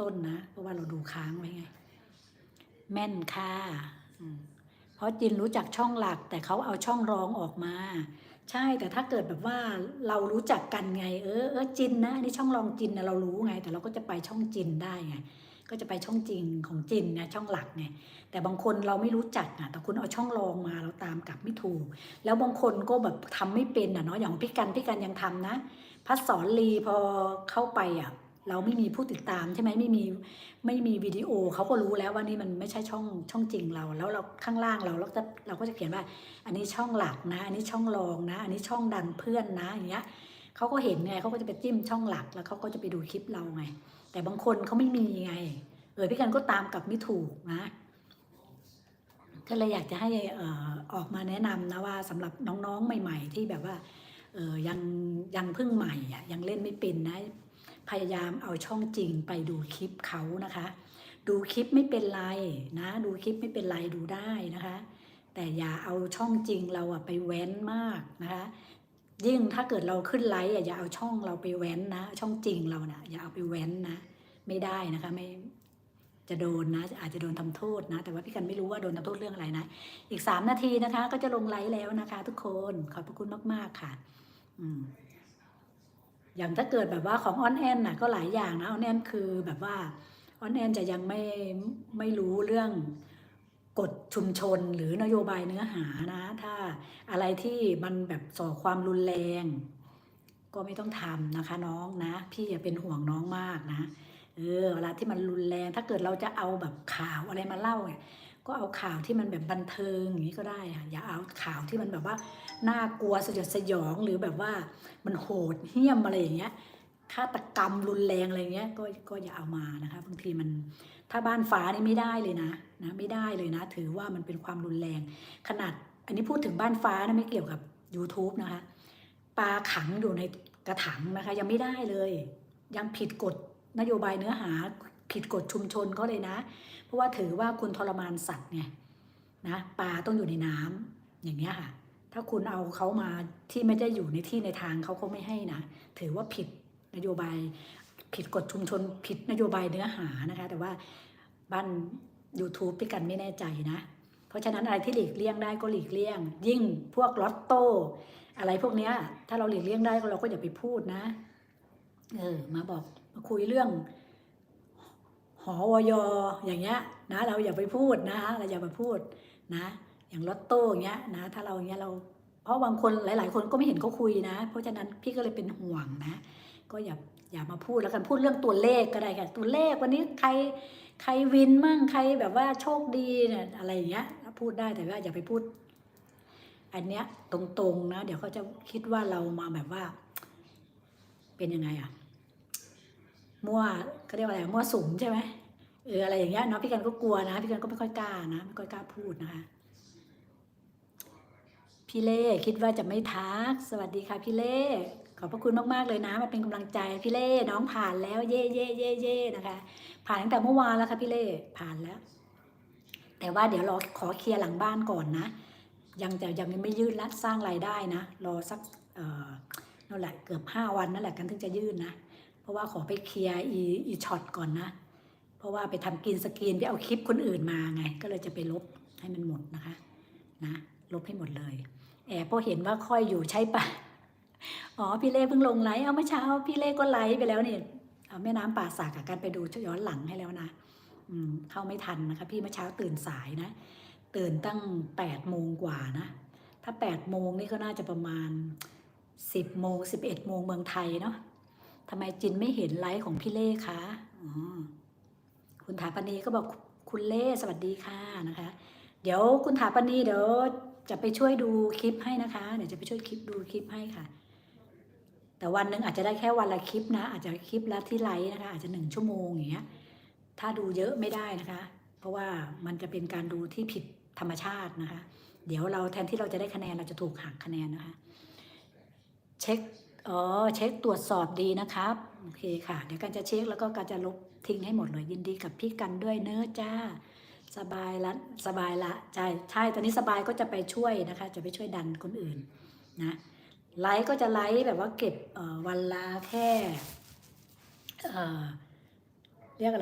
ต้นนะ เพราะว่าเราดูค้างไว้ไง แม่นค่ะเพราะจินรู้จักช่องหลัก แต่เขาเอาช่องรองออกมา ใช่แต่ถ้าเกิดแบบว่าเรารู้จักกันไง เออเออจินนะอันนี่ช่องรองจินนะเรารู้ไง แต่เราก็จะไปช่องจินได้ไงก็จะไปช่องจริงของจินนะช่องหลักไงแต่บางคนเราไม่รู้จักอะแต่คุณเอาช่องรองมาเราตามกลับไม่ถูก แล้วบางคนก็แบบทำไม่เป็นอะเนาะอย่างพี่กันพี่กันยังทำนะพัดสอนลีพอเข้าไปอะ เราไม่มีผู้ติดตามใช่ไหมไม่มีไม่มีวิดีโอเขาก็รู้แล้วว่านี่มันไม่ใช่ช่องช่องจริงเรา แล้วเราข้างล่างเราเราจะเราก็จะเขียนว่า อันนี้ช่องหลักนะ อันนี้ช่องรองนะ อันนี้ช่องดันเพื่อนนะอย่างเงี้ยเขาก็เห็นไงเขาก็จะไปจิ้มช่องหลักแล้วเขาก็จะไปดูคลิปเราไง แต่บางคนเขาไม่มีไง เออพี่กันก็ตามกลับไม่ถูกนะก็เลยอยากจะให้เอ่อออกมาแนะนำนะว่าสำหรับน้องๆใหม่ ๆ ที่แบบว่าเออยังยังเพิ่งใหม่อะยังเล่นไม่เป็นนะ พยายามเอาช่องจริงไปดูคลิปเขานะคะ ดูคลิปไม่เป็นไรนะ ดูคลิปไม่เป็นไรดูได้นะคะ แต่อย่าเอาช่องจริงเราอะไปแว้นมากนะคะ ยิ่งถ้าเกิดเราขึ้นไลฟ์อย่าเอาช่องเราไปแว้นนะ ช่องจริงเรานะ่ะอย่าเอาไปแว้นนะ ไม่ได้นะคะไม่จะโดนนะอาจจะโดนทำโทษนะ แต่ว่าพี่กันไม่รู้ว่าโดนทำโทษเรื่องอะไรนะ อีกสามนาทีนะคะ ก็จะลงไลฟ์แล้วนะคะ ทุกคนขอบพระคุณมาก ๆ ค่ะ อืม อย่างถ้าเกิดแบบว่าของออนแอนน่ะก็หลายอย่างนะออนแอนคือแบบว่าออนแอนจะยังไม่ไม่รู้เรื่องกฎชุมชนหรือนโยบายเนื้อหานะ ถ้าอะไรที่มันแบบส่อความรุนแรง ก็ไม่ต้องทำนะคะน้องนะ พี่อย่าเป็นห่วงน้องมากนะเออเวลาที่มันรุนแรงถ้าเกิดเราจะเอาแบบข่าวอะไรมาเล่าเนี่ย ก็เอาข่าวที่มันแบบบันเทิงอย่างนี้ก็ได้ค่ะอย่าเอาข่าวที่มันแบบว่าน่ากลัวสยดสยองหรือแบบว่ามันโหดเหี้ยมอะไรอย่างเงี้ยฆาตกรรมรุนแรงอะไรเงี้ยก็ก็อย่าเอามานะคะบางทีมันถ้าบ้านฟ้านี่ไม่ได้เลยนะนะไม่ได้เลยนะ ถือว่ามันเป็นความรุนแรง ขนาดอันนี้พูดถึงบ้านฟ้านะไม่เกี่ยวกับ YouTube นะคะปลาขังอยู่ในกระถางนะคะ ยังไม่ได้เลย ยังผิดกฎนโยบายเนื้อหา ผิดกฎชุมชนเขาเลยนะ เพราะว่าถือว่าคุณทรมานสัตว์ไงนะปลาต้องอยู่ในน้ำอย่างเงี้ยค่ะ ถ้าคุณเอาเขามาที่ไม่ได้อยู่ในที่ในทางเขาก็ไม่ให้นะ ถือว่าผิดนโยบาย ผิดกฎชุมชน ผิดนโยบายเนื้อหานะคะ แต่ว่าบ้าน YouTube พี่กันไม่แน่ใจนะ เพราะฉะนั้นอะไรที่หลีกเลี่ยงได้ก็หลีกเลี่ยง ยิ่งพวกลอตโต้อะไรพวกเนี้ย ถ้าเราหลีกเลี่ยงได้เราก็อย่าไปพูดนะ เออ มาบอกมาคุยเรื่อง หอวยอย่างเงี้ยนะเราอย่าไปพูดนะคะเราอย่าไปพูดนะอย่างลอตโต้อย่างเงี้ยนะถ้าเราอย่างเงี้ยเราเพราะบางคนหลาย ๆ คนก็ไม่เห็นเขาคุยนะ เพราะฉะนั้นพี่ก็เลยเป็นห่วงนะ ก็อย่าอย่ามาพูดแล้วกันพูดเรื่องตัวเลขก็ได้ค่ะตัวเลขวันนี้ใครใครวินมั่งใครแบบว่าโชคดีเนี่ยอะไรอย่างเงี้ยพูดได้แต่ว่าอย่าไปพูด อันเนี้ยตรงๆนะ เดี๋ยวเขาจะคิดว่าเรามาแบบว่า เป็นยังไงอะ มั่วเขาเรียกว่าอะไรมั่วสุมใช่ไหมเอออะไรอย่างเงี้ยเนาะพี่กันก็กลัวนะพี่กันก็ไม่ค่อยกล้านะไม่ค่อยกล้าพูดนะคะพี่เล่คิดว่าจะไม่ทัก สวัสดีค่ะพี่เล่ขอบพระคุณมากๆเลยนะมาเป็นกำลังใจพี่เล่น้องผ่านแล้วเย่เย่เย่เย่นะคะ ผ่านตั้งแต่เมื่อวานแล้วค่ะพี่เล่ผ่านแล้ว แต่ว่าเดี๋ยวรอขอเคลียร์หลังบ้านก่อนนะ ยังจะยังไม่ยื่นและสร้างรายได้นะ รอสักเอ่อนั่นแหละเกือบห้าวันนั่นแหละกันถึงจะยื่นนะ เพราะว่าขอไปเคลียร์อีอีช็อตก่อนนะ เพราะว่าไปทำกินสกรีนไปเอาคลิปคนอื่นมาไง ก็เลยจะไปลบให้มันหมดนะคะนะลบให้หมดเลย แอบพอเห็นว่าค่อยอยู่ใช่ปะอ๋อพี่เล่เพิ่งลงไลฟ์เอาเมื่อเช้า พี่เล่ก็ไลฟ์ไปแล้วนี่เอาแม่น้ำป่าสักกับการไปดูย้อนหลังให้แล้วนะอืมเข้าไม่ทันนะคะ พี่เมื่อเช้าตื่นสายนะ ตื่นตั้งแปดโมงกว่านะ ถ้าแปดโมงนี่ก็น่าจะประมาณสิบโมงสิบเอ็ดโมงเมืองไทยเนาะ ทำไมจินไม่เห็นไลฟ์ของพี่เล่คะคุณถาปณีก็บอกคุณเล่สวัสดีค่ะนะคะ เดี๋ยวคุณถาปณีเดี๋ยวจะไปช่วยดูคลิปให้นะคะ เดี๋ยวจะไปช่วยคลิปดูคลิปให้ค่ะ แต่วันหนึ่งอาจจะได้แค่วันละคลิปนะ อาจจะคลิปละที่ไลฟ์นะคะ อาจจะหนึ่งชั่วโมงอย่างเงี้ย ถ้าดูเยอะไม่ได้นะคะ เพราะว่ามันจะเป็นการดูที่ผิดธรรมชาตินะคะ เดี๋ยวเราแทนที่เราจะได้คะแนนเราจะถูกหักคะแนนนะคะ เช็ค อ๋อเช็คตรวจสอบดีนะครับโอเคค่ะ เดี๋ยวกันจะเช็คแล้วก็การจะลบทิ้งให้หมดเลยยินดีกับพี่กันด้วยเนื้อจ้า สบายละสบายละใช่ใช่ตอนนี้สบายก็จะไปช่วยนะคะ จะไปช่วยดันคนอื่นนะไลฟ์ก็จะไลฟ์แบบว่าเก็บวันละแค่